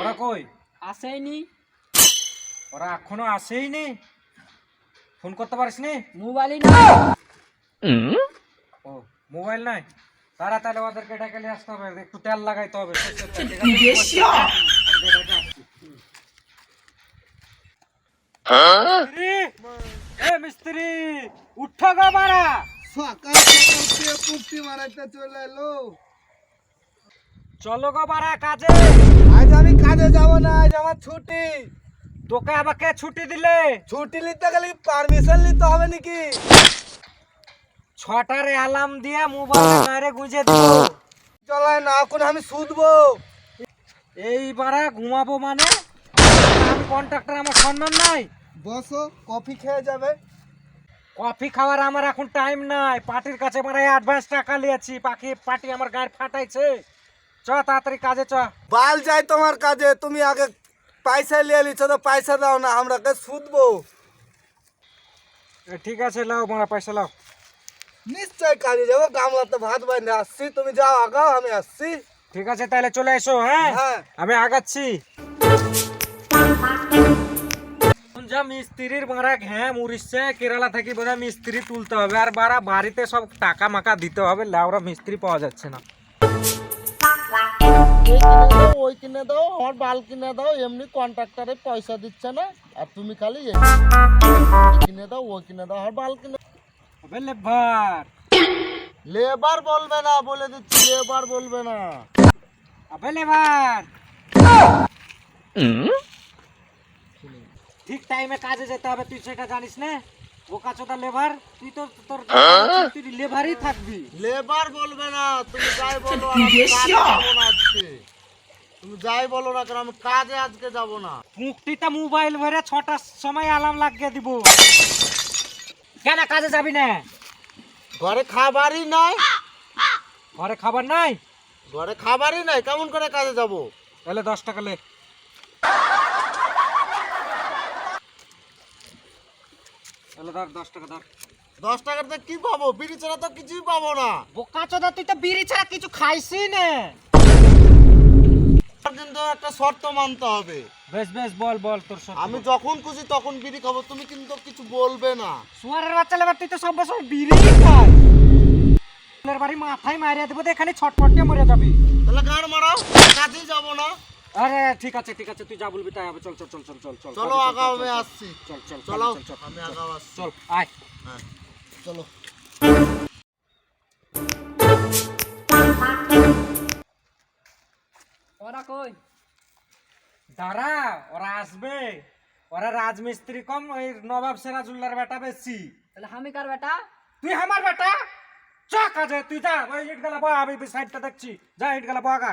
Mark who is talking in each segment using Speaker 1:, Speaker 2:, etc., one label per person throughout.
Speaker 1: ওরা কই?
Speaker 2: আসেনি
Speaker 1: ওরা এখনও আসেইনি? ফোন করতে পারিস নি?
Speaker 2: মোবাইলই না
Speaker 1: ও মোবাইল নাই? তারা তাহলে ওদেরকে ডেকে নিয়ে আসতে হবে একটু তেল লাগাইতে হবে। আসছি। মিস্ত্রি! উঠো গো মারা।
Speaker 3: সকাল সকাল কে পুষ্টি মারাইতে চলে এলো।
Speaker 1: চলো গো মারা কাজে।
Speaker 3: আজ আমি কাজে যাব না আজ আমার ছুটি।
Speaker 1: তোকে আমাকে ছুটি দিলে?
Speaker 3: ছুটি নিতে গেলে পারমিশন নিতে হবে নাকি?
Speaker 1: ছটার অ্যালার্ম দিয়ে মোবাইল মেরে গুঁজে দিব।
Speaker 3: চলাই না এখন আমি শুধবো।
Speaker 1: এই বারা ঘুমাবো মানে? আমি কন্ট্রাক্টর আমার সম্মান নাই।
Speaker 3: বসো কফি খেয়ে যাবে।
Speaker 1: কফি খাওয়ার আমার এখন টাইম নাই। পার্টির কাছে মানে অ্যাডভান্স টাকা লিয়েছি পাখি পার্টি আমার গায়ে ফাটাইছে। চ তাড়াতাড়ি কাজে চ।
Speaker 3: বাল যাই তোমার কাজে। তুমি আগে পয়সা নিয়ে নিচ্ছ তো পয়সা দাও না আমরাকে শুধবো।
Speaker 1: এ, ঠিক আছে লাও মারা পয়সা লাও।
Speaker 3: নিশ্চয় কাজে যাব গামলাতে ভাত বাইনে আসছি। তুমি যাও আগাও আমি আসছি।
Speaker 1: ঠিক আছে তাহলে চলে এসো হ্যাঁ?
Speaker 3: হ্যাঁ।
Speaker 1: আমি আগাচ্ছি। যা মিস্ত্রির মারা ঘ্যাম উড়িচ্ছে কেরালা থেকে বোধহয় মিস্ত্রি তুলতে হবে। আর বারা বাড়িতে সব টাকা মাকা দিতে হবে লাউরা মিস্ত্রি পাওয়া যাচ্ছে না।
Speaker 3: দাও ওই কিনে দাও আমার বাল কিনে দাও এমনি কন্ট্রাক্টরে পয়সা দিচ্ছে না আর তুমি খালি কিনে দাও ও কিনে দাও আমার বাল কিনে
Speaker 1: হবে লেবার।
Speaker 3: লেবার বলবে না বলে দিচ্ছি লেবার বলবে না।
Speaker 1: হবে লেবার। ঠিক টাইমে কাজে যেতে হবে তুই সেটা জানিস না। বোকা চোদা লেবার তুই তো তোর তুই লেবারই থাকবি।
Speaker 3: লেবার বলবে না তুমি যাই বলো তুমি যাই বলো না কারণ আমি কাজে আজকে যাব না।
Speaker 1: মুক্তিটা মোবাইল ভরে ছটার সময় অ্যালার্ম লাগিয়ে দিব। কেন কাজে যাবি না?
Speaker 3: ঘরে খাবারই নাই।
Speaker 1: ঘরে খাবার নাই?
Speaker 3: ঘরে খাবারই নাই কেমন করে কাজে যাব?
Speaker 1: তাহলে দশ টাকা লে তাহলে ধর দশ টাকা ধর।
Speaker 3: দশ টাকাতে কি পাবো? বিড়ি ছাড়া তো কিছুই পাবো না।
Speaker 1: বোকা চোদা তুই তো বিড়ি ছাড়া কিছু খাইছি না।
Speaker 3: কিন্তু একটা শর্ত মানতে হবে।
Speaker 1: বেশ বেশ বল বল তোর
Speaker 3: আমি যখন খুশি তখন বিড়ি খাব। তুমি কিন্তু কিছু বলবে না।
Speaker 1: সুয়ারের বাচ্চা লেবার তুই তো সব বছর বিড়ি খাই বাড়ি মাথায় মারিয়ে দেবো তো এখানে ছটফট দিয়ে মরে যাবি।
Speaker 3: তাহলে গান মারাও কাজেই যাব না।
Speaker 1: আরে ঠিক আছে ঠিক আছে তুই যা বলবি তাই হবে। চল চল চল চল চল চল।
Speaker 3: চলো আগাও আমি আসছি।
Speaker 1: চল চল
Speaker 3: আমি আগাও আসছি।
Speaker 1: চল আয়।
Speaker 3: হ্যাঁ চলো।
Speaker 2: ওরা কই?
Speaker 1: দাঁড়া ওরা আসবে। ওরা রাজমিস্ত্রি কম ওই নবাব সিরাজুল্লাহর বেটা বেশি।
Speaker 2: তাহলে আমি কার বেটা?
Speaker 1: তুই আমার বেটা? চ কাজে তুই যা ওই ইট গেলা বয় আমি সাইডটা দেখছি যা ইট গেলা বগা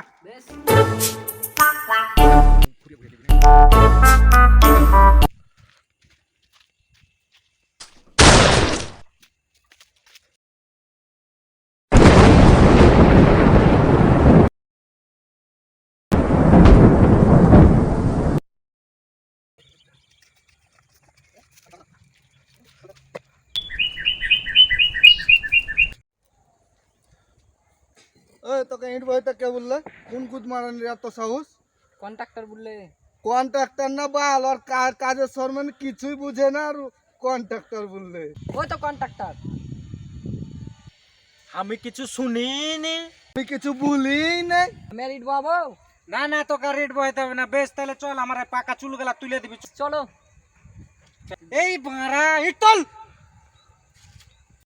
Speaker 3: তোকে ইট বইতে কে বললে? কোন কুদ মারানির এত সাহস?
Speaker 2: কন্ট্রাক্টর বললে।
Speaker 3: কন্ট্রাক্টর না বাল আর কাজের সরমান কিছুই বুঝে না আর কন্ট্রাক্টর বললে।
Speaker 2: ওই তো কন্ট্রাক্টর
Speaker 1: আমি কিছু শুনিনি।
Speaker 3: আমি কিছু বলি নাই
Speaker 2: আমি ইট বাবু
Speaker 1: না না তোকে রেট বইতে হবে না। বেশ তাহলে চল আমার পাকা চুল গেলা তুলে দিবি।
Speaker 2: চলো।
Speaker 1: এই বাড়া ইট তোল